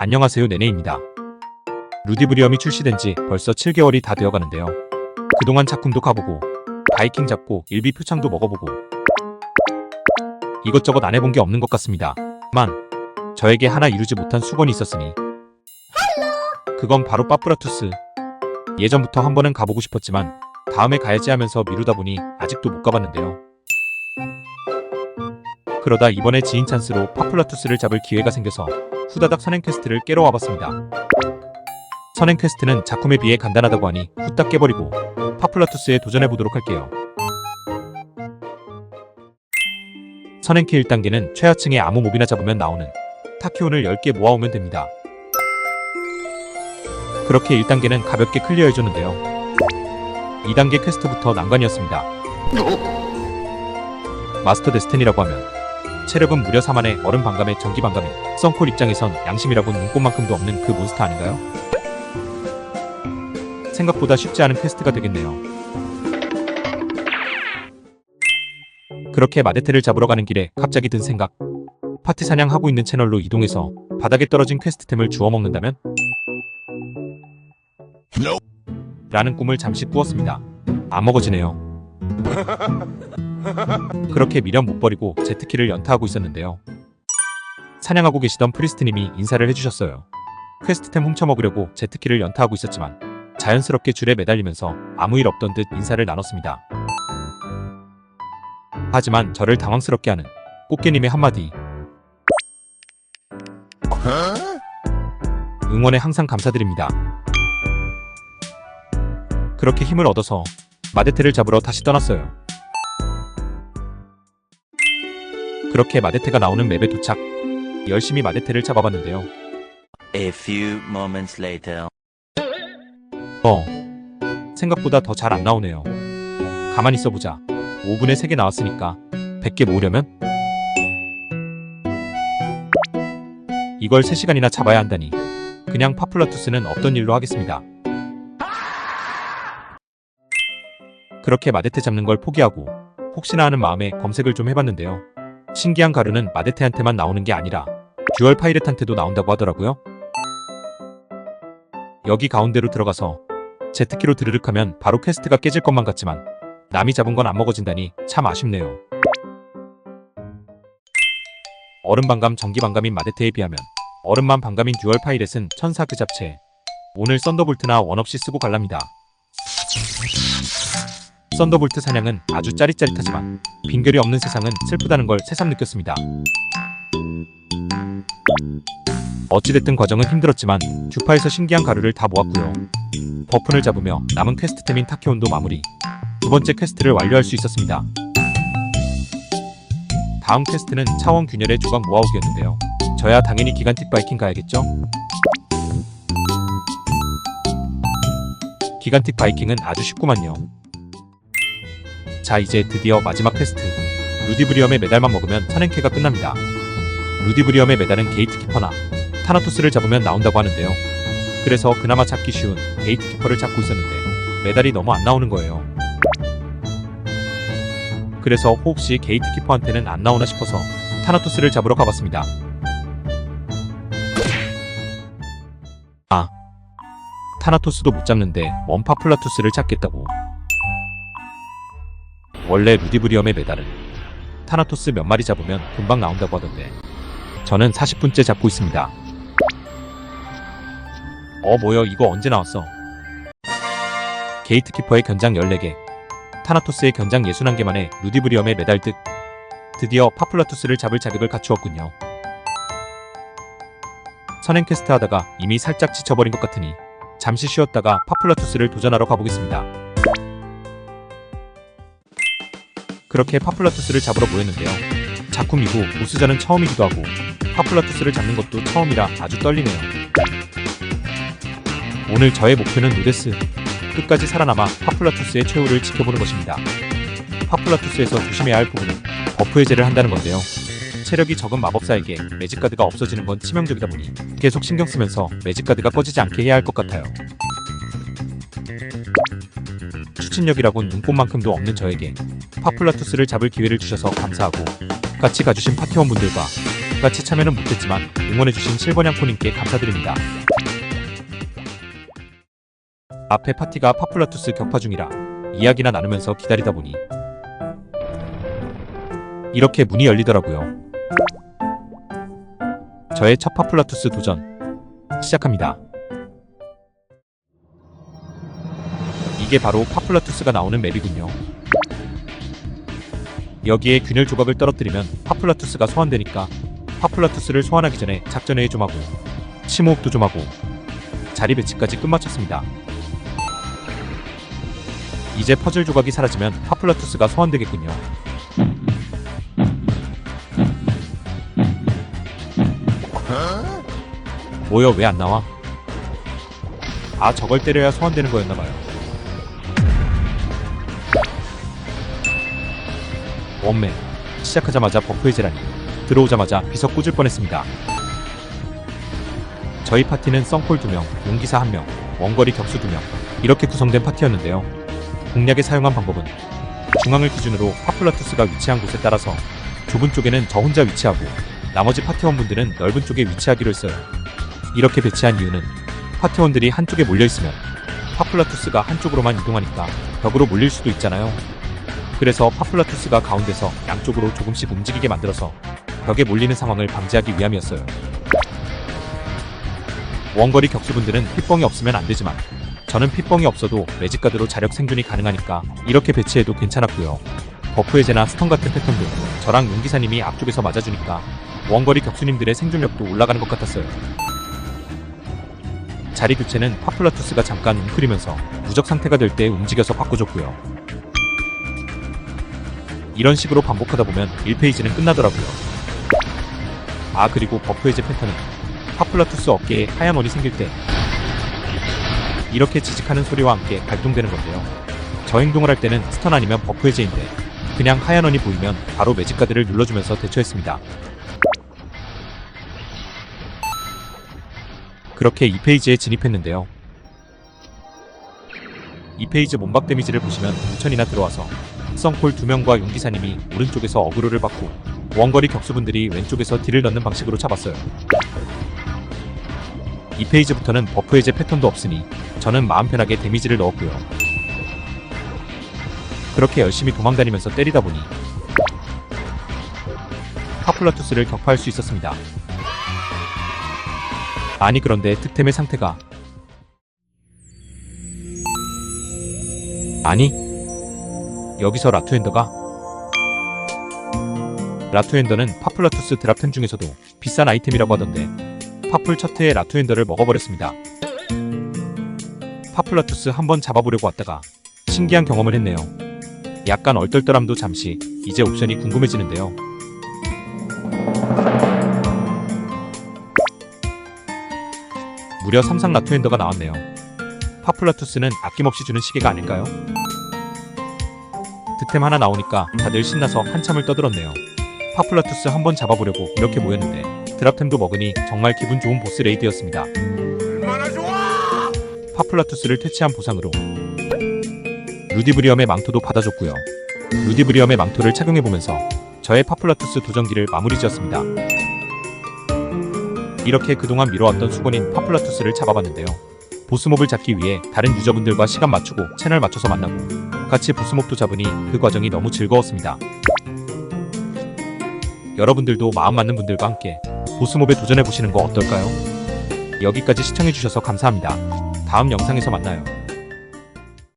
안녕하세요 네네입니다. 루디브리엄이 출시된 지 벌써 7개월이 다 되어가는데요. 그동안 작품도 가보고 바이킹 잡고 일비 표창도 먹어보고 이것저것 안 해본 게 없는 것 같습니다. 만 저에게 하나 이루지 못한 수건이 있었으니 그건 바로 빠뿌라투스 예전부터 한 번은 가보고 싶었지만 다음에 가야지 하면서 미루다 보니 아직도 못 가봤는데요. 그러다 이번에 지인 찬스로 파플라투스를 잡을 기회가 생겨서 후다닥 선행 퀘스트를 깨러 와봤습니다. 선행 퀘스트는 작품에 비해 간단하다고 하니 후딱 깨버리고 파플라투스에 도전해보도록 할게요. 선행키 1단계는 최하층의 아무 몹이나 잡으면 나오는 타키온을 10개 모아오면 됩니다. 그렇게 1단계는 가볍게 클리어해줬는데요. 2단계 퀘스트부터 난관이었습니다. 마스터 데스티니라고 하면 체력은 무려 4만에 얼음 반감에 전기 반감에 썬콜 입장에선 양심이라고 눈꽃만큼도 없는 그 몬스터 아닌가요? 생각보다 쉽지 않은 퀘스트가 되겠네요. 그렇게 마데테를 잡으러 가는 길에 갑자기 든 생각. 파티 사냥하고 있는 채널로 이동해서 바닥에 떨어진 퀘스트템을 주워 먹는다면? 라는 꿈을 잠시 꾸었습니다. 안 먹어지네요. 그렇게 미련 못 버리고 제트키를 연타하고 있었는데요. 사냥하고 계시던 프리스트님이 인사를 해주셨어요. 퀘스트템 훔쳐먹으려고 제트키를 연타하고 있었지만 자연스럽게 줄에 매달리면서 아무 일 없던 듯 인사를 나눴습니다. 하지만 저를 당황스럽게 하는 꽃게님의 한마디. 응원에 항상 감사드립니다. 그렇게 힘을 얻어서 마데테를 잡으러 다시 떠났어요. 그렇게 마데테가 나오는 맵에 도착. 열심히 마데테를 잡아봤는데요. A few moments later. 어. 생각보다 더 잘 안 나오네요. 가만히 있어보자. 5분에 3개 나왔으니까 100개 모으려면? 이걸 3시간이나 잡아야 한다니. 그냥 파플라투스는 없던 일로 하겠습니다. 그렇게 마데테 잡는 걸 포기하고 혹시나 하는 마음에 검색을 좀 해봤는데요. 신기한 가루는 마데테한테만 나오는 게 아니라 듀얼 파이렛한테도 나온다고 하더라고요. 여기 가운데로 들어가서 제트키로 드르륵 하면 바로 퀘스트가 깨질 것만 같지만 남이 잡은 건 안 먹어진다니 참 아쉽네요. 얼음 반감 전기 반감인 마데테에 비하면 얼음만 반감인 듀얼 파이렛은 천사 그 잡채. 오늘 썬더볼트나 원 없이 쓰고 갈랍니다. 썬더볼트 사냥은 아주 짜릿짜릿하지만 빈결이 없는 세상은 슬프다는 걸 새삼 느꼈습니다. 어찌됐든 과정은 힘들었지만 주파에서 신기한 가루를 다 모았고요. 버픈을 잡으며 남은 퀘스트템인 타케온도 마무리. 두 번째 퀘스트를 완료할 수 있었습니다. 다음 퀘스트는 차원 균열의 조각 모아오기였는데요. 저야 당연히 기간틱 바이킹 가야겠죠? 기간틱 바이킹은 아주 쉽구만요. 자 이제 드디어 마지막 퀘스트. 루디브리엄의 메달만 먹으면 선행캐가 끝납니다. 루디브리엄의 메달은 게이트키퍼나 타나토스를 잡으면 나온다고 하는데요. 그래서 그나마 잡기 쉬운 게이트키퍼를 잡고 있었는데 메달이 너무 안 나오는 거예요. 그래서 혹시 게이트키퍼한테는 안 나오나 싶어서 타나토스를 잡으러 가봤습니다. 아, 타나토스도 못 잡는데 원파 플라투스를 잡겠다고. 원래 루디브리엄의 메달은 타나토스 몇 마리 잡으면 금방 나온다고 하던데 저는 40분째 잡고 있습니다. 어 뭐여 이거 언제 나왔어? 게이트키퍼의 견장 14개 타나토스의 견장 61개 만에 루디브리엄의 메달 득 드디어 파플라투스를 잡을 자격을 갖추었군요. 선행 퀘스트 하다가 이미 살짝 지쳐버린 것 같으니 잠시 쉬었다가 파플라투스를 도전하러 가보겠습니다. 그렇게 파플라투스를 잡으러 모였는데요. 작품 이후 우스자는 처음이기도 하고 파플라투스를 잡는 것도 처음이라 아주 떨리네요. 오늘 저의 목표는 노데스. 끝까지 살아남아 파플라투스의 최후를 지켜보는 것입니다. 파플라투스에서 조심해야 할 부분은 버프 해제를 한다는 건데요. 체력이 적은 마법사에게 매직카드가 없어지는 건 치명적이다 보니 계속 신경 쓰면서 매직카드가 꺼지지 않게 해야 할 것 같아요. 추진력이라곤 눈꽃만큼도 없는 저에게 파플라투스를 잡을 기회를 주셔서 감사하고 같이 가주신 파티원분들과 같이 참여는 못했지만 응원해주신 7번양 코님께 감사드립니다. 앞에 파티가 파플라투스 격파 중이라 이야기나 나누면서 기다리다 보니 이렇게 문이 열리더라고요. 저의 첫 파플라투스 도전 시작합니다. 이게 바로 파플라투스가 나오는 맵이군요. 여기에 균열 조각을 떨어뜨리면 파플라투스가 소환되니까 파플라투스를 소환하기 전에 작전회의 좀 하고 심호흡도 좀 하고 자리 배치까지 끝마쳤습니다. 이제 퍼즐 조각이 사라지면 파플라투스가 소환되겠군요. 뭐여 왜안 나와? 아 저걸 때려야 소환되는 거였나봐요. 원맨 시작하자마자 버프 해제라니 들어오자마자 비석 꽂을 뻔했습니다. 저희 파티는 썬콜 2명, 용기사 1명, 원거리 격수 2명 이렇게 구성된 파티였는데요. 공략에 사용한 방법은 중앙을 기준으로 파플라투스가 위치한 곳에 따라서 좁은 쪽에는 저 혼자 위치하고 나머지 파티원분들은 넓은 쪽에 위치하기로 했어요. 이렇게 배치한 이유는 파티원들이 한쪽에 몰려 있으면 파플라투스가 한쪽으로만 이동하니까 벽으로 몰릴 수도 있잖아요. 그래서 파플라투스가 가운데서 양쪽으로 조금씩 움직이게 만들어서 벽에 몰리는 상황을 방지하기 위함이었어요. 원거리 격수분들은 핏뻥이 없으면 안 되지만 저는 핏뻥이 없어도 매직가드로 자력 생존이 가능하니까 이렇게 배치해도 괜찮았고요. 버프 해제나 스턴 같은 패턴도 저랑 용기사님이 앞쪽에서 맞아주니까 원거리 격수님들의 생존력도 올라가는 것 같았어요. 자리 교체는 파플라투스가 잠깐 웅크리면서 무적 상태가 될 때 움직여서 바꿔줬고요. 이런 식으로 반복하다 보면 1페이지는 끝나더라고요. 아 그리고 버프 해제 패턴은 파플라투스 어깨에 하얀 원이 생길 때 이렇게 지직하는 소리와 함께 발동되는 건데요. 저 행동을 할 때는 스턴 아니면 버프 해제인데 그냥 하얀 원이 보이면 바로 매직가드를 눌러주면서 대처했습니다. 그렇게 2페이지에 진입했는데요. 2페이지 몸박 데미지를 보시면 9천이나 들어와서 썬콜 2명과 용기사님이 오른쪽에서 어그로를 받고 원거리 격수분들이 왼쪽에서 딜을 넣는 방식으로 잡았어요. 2페이지부터는 버프 해제 패턴도 없으니 저는 마음 편하게 데미지를 넣었고요. 그렇게 열심히 도망다니면서 때리다 보니 파플라투스를 격파할 수 있었습니다. 아니 그런데 득템의 상태가 아니 여기서 라투엔더가 라투엔더는 파플라투스 드랍템 중에서도 비싼 아이템이라고 하던데 파플 첫 회에 라투엔더를 먹어버렸습니다. 파플라투스 한번 잡아보려고 왔다가 신기한 경험을 했네요. 약간 얼떨떨함도 잠시 이제 옵션이 궁금해지는데요. 무려 3상 라투엔더가 나왔네요. 파플라투스는 아낌없이 주는 시계가 아닐까요? 득템 하나 나오니까 다들 신나서 한참을 떠들었네요. 파플라투스 한번 잡아보려고 이렇게 모였는데 드랍템도 먹으니 정말 기분 좋은 보스 레이드였습니다. 파플라투스를 퇴치한 보상으로 루디브리엄의 망토도 받아줬고요. 루디브리엄의 망토를 착용해보면서 저의 파플라투스 도전기를 마무리 지었습니다. 이렇게 그동안 미뤄왔던 수건인 파플라투스를 잡아봤는데요. 보스몹을 잡기 위해 다른 유저분들과 시간 맞추고 채널 맞춰서 만나고 같이 보스몹도 잡으니 그 과정이 너무 즐거웠습니다. 여러분들도 마음 맞는 분들과 함께 보스몹에 도전해보시는 거 어떨까요? 여기까지 시청해주셔서 감사합니다. 다음 영상에서 만나요.